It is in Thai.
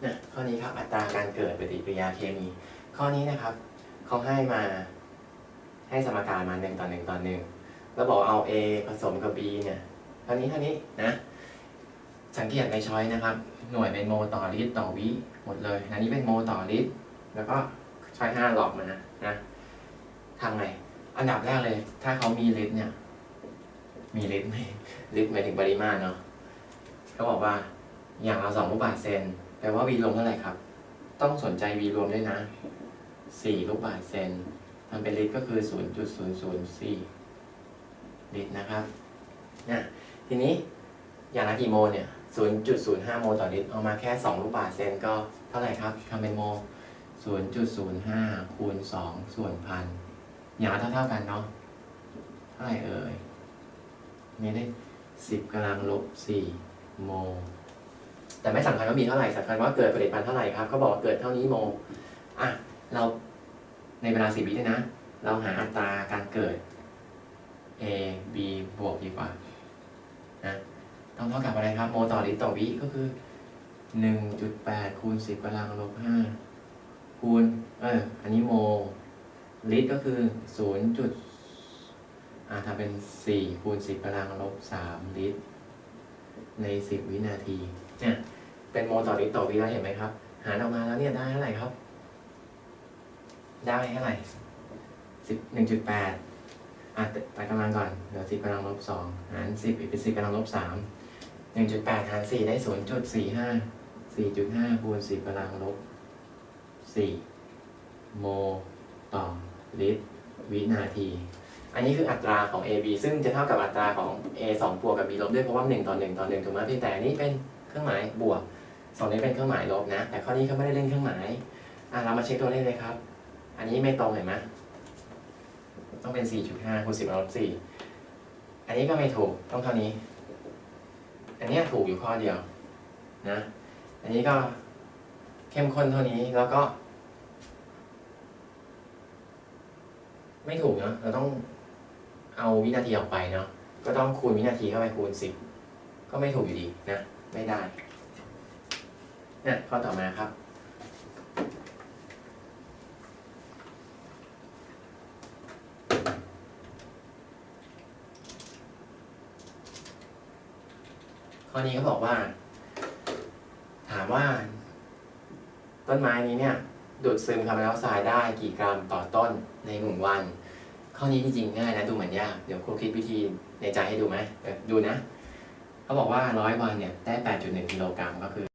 เนี่ยข้อนี้ครับอัตราการเกิดปฏิกิริยาเคมี ข้อนี้นะครับเขาให้มาให้สมการมาหนึ่งต่อหนึ่งต่อหนึ่งแล้วบอกเอา A ผสมกับ B เนี่ยเท่านี้เท่านี้นะ สังเกตในช้อยนะครับ หน่วยเป็นโมต่อลิตรต่อวิหมดเลยอันนี้เป็นโมต่อลิตรแล้วก็ช้อยห้าหลอกมานะนะทำไงอันดับแรกเลย ถ้าเขามีลิตรเนี่ย มีลิตรไหมลิตรหมายถึงปริมาณเนาะเขาบอกว่าอย่างละสองลูกบาศก์เซน แปลว่า V รวมเท่าไหร่ครับ ต้องสนใจ V รวมด้วยนะสี่ลูกบาศก์เซนทำเป็นลิตรก็คือศูนย์จุดศูนย์ศูนย์สี่ลิตรนะครับนะทีนี้อย่างละกี่โมลเนี่ยศูนย์จุดศูนย์ห้าโมลต่อลิตร เอามาแค่สองลูกบาศก์เซนก็เท่าไหร่ครับทำเป็นโมลศูนย์จุดศูนย์ห้าคูณสองส่วนพันอย่างละเท่าๆกันเนาะ เท่าไหร่เอ่ย นี่ได้สิบกำลังลบสี่โมล แต่ไม่สำคัญว่ามีเท่าไหร่สำคัญว่าเกิดปริมาณเท่าไหร่ครับก็บอกว่าเกิดเท่านี้โมอะเราในเวลาสิบวิเนี่ยนะ เราหาอัตราการเกิด a b บวกดีกว่านะต้องเท่ากับอะไรครับ โมต่อลิตรต่อวิก็คือหนึ่งจุดแปดคูณสิบกำลังลบห้าคูณเอออันนี้โมลลิตรก็คือศูนย์จุดอ่าทำเป็นสี่คูณสิบกำลังลบสามลิตรในสิบวินาทีเนี่ย เป็นโมลต่อลิตรต่อวิแล้วเห็นไหมครับ หารออกมาแล้วเนี่ยได้เท่าไหร่ครับ ได้เท่าไหร่สิบหนึ่งจุดแปดอะตัดกำลังก่อนเหลือสิบกำลังลบสองหารสิบอีกเป็นสิบกำลังลบสามหนึ่งจุดแปดหารสี่ได้ศูนย์จุดสี่ห้าสี่จุดห้าคูณสิบกำลังลบสี่โมลต่อลิตรวินาที อันนี้คืออัตราของ AB ซึ่งจะเท่ากับอัตราของ A 2บวกกับ B ลบด้วยเพราะว่า 1 ต่อ 1 ต่อ 1 ถูกไหมเพียงแต่นนี้เป็นเครื่องหมายบวก สองนี้เป็นเครื่องหมายลบนะ แต่ข้อนี้เขาไม่ได้เล่นเครื่องหมาย อะเรามาเช็คตัวเลขเลยครับ อันนี้ไม่ตรงเห็นไหมต้องเป็น 4.5คูณ10ลบ4อันนี้ก็ไม่ถูกต้องเท่านี้ อันนี้ถูกอยู่ข้อเดียวนะ อันนี้ก็เข้มข้นเท่านี้แล้วก็ ไม่ถูกเนาะเราต้องเอาวินาทีออกไปเนาะก็ต้องคูณวินาทีเข้าไปคูณสิบก็ไม่ถูกอยู่ดีนะ ไม่ได้ เนี่ยข้อต่อมาครับ ข้อนี้เขาบอกว่า ถามว่า ต้นไม้นี้เนี่ย ดูดซึมคาร์บอนไดออกไซด์ได้กี่กรัมต่อต้นในหนึ่งวัน ข้อนี้ที่จริงง่ายนะ ดูเหมือนยาก เดี๋ยวครูคิดวิธีในใจให้ดูไหมดูนะ เขาบอกว่าร้อยวันเนี่ย ได้ 8.1 กิโลกรัมก็คือ